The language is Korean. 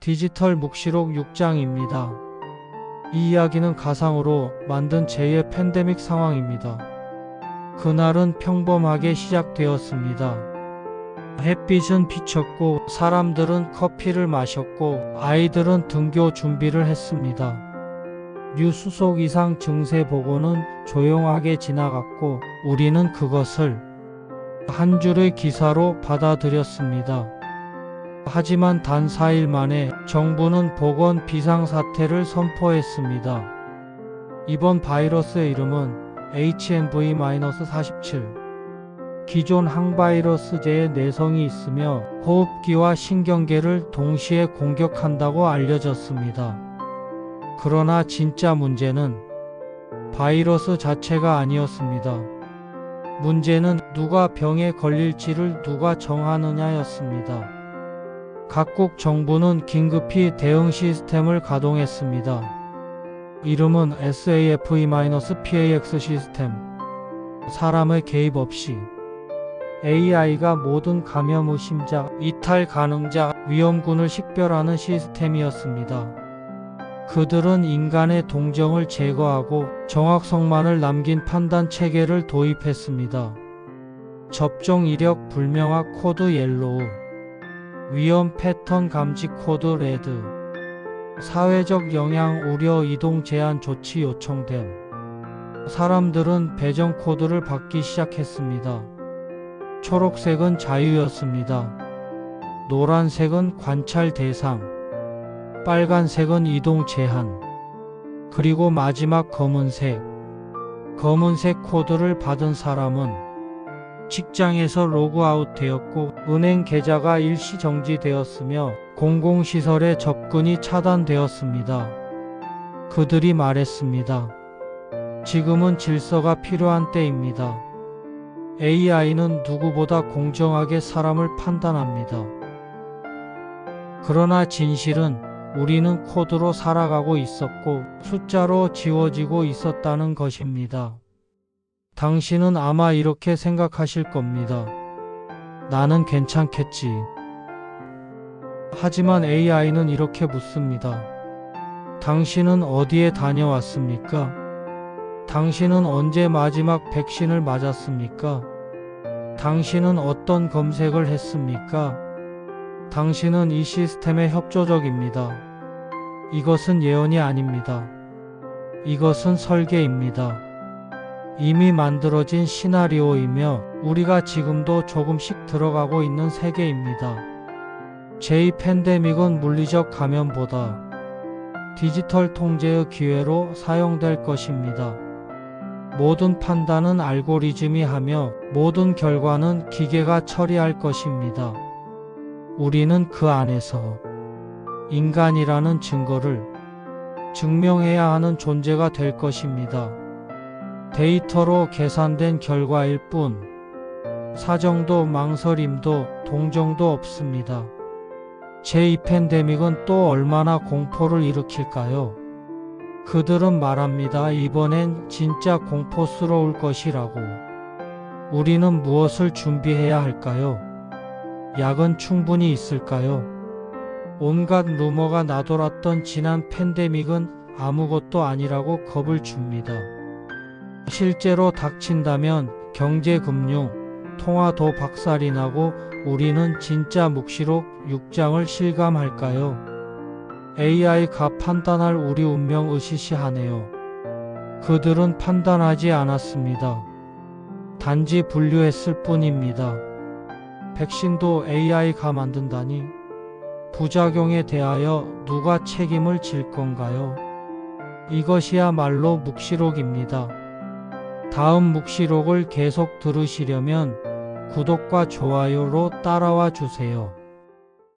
디지털 묵시록 6장입니다. 이 이야기는 가상으로 만든 제2의 팬데믹 상황입니다. 그날은 평범하게 시작되었습니다. 햇빛은 비쳤고 사람들은 커피를 마셨고 아이들은 등교 준비를 했습니다. 뉴스 속 이상 증세 보고는 조용하게 지나갔고 우리는 그것을 한 줄의 기사로 받아들였습니다. 하지만 단 4일 만에 정부는 보건 비상사태를 선포했습니다. 이번 바이러스의 이름은 HMV-47. 기존 항바이러스제에 내성이 있으며 호흡기와 신경계를 동시에 공격한다고 알려졌습니다. 그러나 진짜 문제는 바이러스 자체가 아니었습니다. 문제는 누가 병에 걸릴지를 누가 정하느냐였습니다. 각국 정부는 긴급히 대응 시스템을 가동했습니다. 이름은 SAFE-PAX 시스템. 사람의 개입 없이 AI가 모든 감염 의심자, 이탈 가능자, 위험군을 식별하는 시스템이었습니다. 그들은 인간의 동정을 제거하고 정확성만을 남긴 판단 체계를 도입했습니다. 접종 이력 불명확 코드 옐로우, 위험 패턴 감지 코드 레드, 사회적 영향 우려 이동 제한 조치 요청됨. 사람들은 배정 코드를 받기 시작했습니다. 초록색은 자유였습니다. 노란색은 관찰 대상, 빨간색은 이동 제한, 그리고 마지막 검은색. 검은색 코드를 받은 사람은 직장에서 로그아웃 되었고 은행 계좌가 일시 정지되었으며 공공시설의 접근이 차단되었습니다. 그들이 말했습니다. 지금은 질서가 필요한 때입니다. AI는 누구보다 공정하게 사람을 판단합니다. 그러나 진실은 우리는 코드로 살아가고 있었고 숫자로 지워지고 있었다는 것입니다. 당신은 아마 이렇게 생각하실 겁니다. 나는 괜찮겠지. 하지만 AI는 이렇게 묻습니다. 당신은 어디에 다녀왔습니까? 당신은 언제 마지막 백신을 맞았습니까? 당신은 어떤 검색을 했습니까? 당신은 이 시스템에 협조적입니다. 이것은 예언이 아닙니다. 이것은 설계입니다. 이미 만들어진 시나리오이며 우리가 지금도 조금씩 들어가고 있는 세계입니다. 제2 팬데믹은 물리적 감염보다 디지털 통제의 기회로 사용될 것입니다. 모든 판단은 알고리즘이 하며 모든 결과는 기계가 처리할 것입니다. 우리는 그 안에서 인간이라는 증거를 증명해야 하는 존재가 될 것입니다. 데이터로 계산된 결과일 뿐 사정도 망설임도 동정도 없습니다. 제2 팬데믹은 또 얼마나 공포를 일으킬까요? 그들은 말합니다. 이번엔 진짜 공포스러울 것이라고. 우리는 무엇을 준비해야 할까요? 약은 충분히 있을까요? 온갖 루머가 나돌았던 지난 팬데믹은 아무것도 아니라고 겁을 줍니다. 실제로 닥친다면 경제, 금융, 통화도 박살이 나고 우리는 진짜 묵시록 6장을 실감할까요? AI가 판단할 우리 운명 으시시하네요. 그들은 판단하지 않았습니다. 단지 분류했을 뿐입니다. 백신도 AI가 만든다니 부작용에 대하여 누가 책임을 질 건가요? 이것이야말로 묵시록입니다. 다음 묵시록을 계속 들으시려면 구독과 좋아요로 따라와 주세요.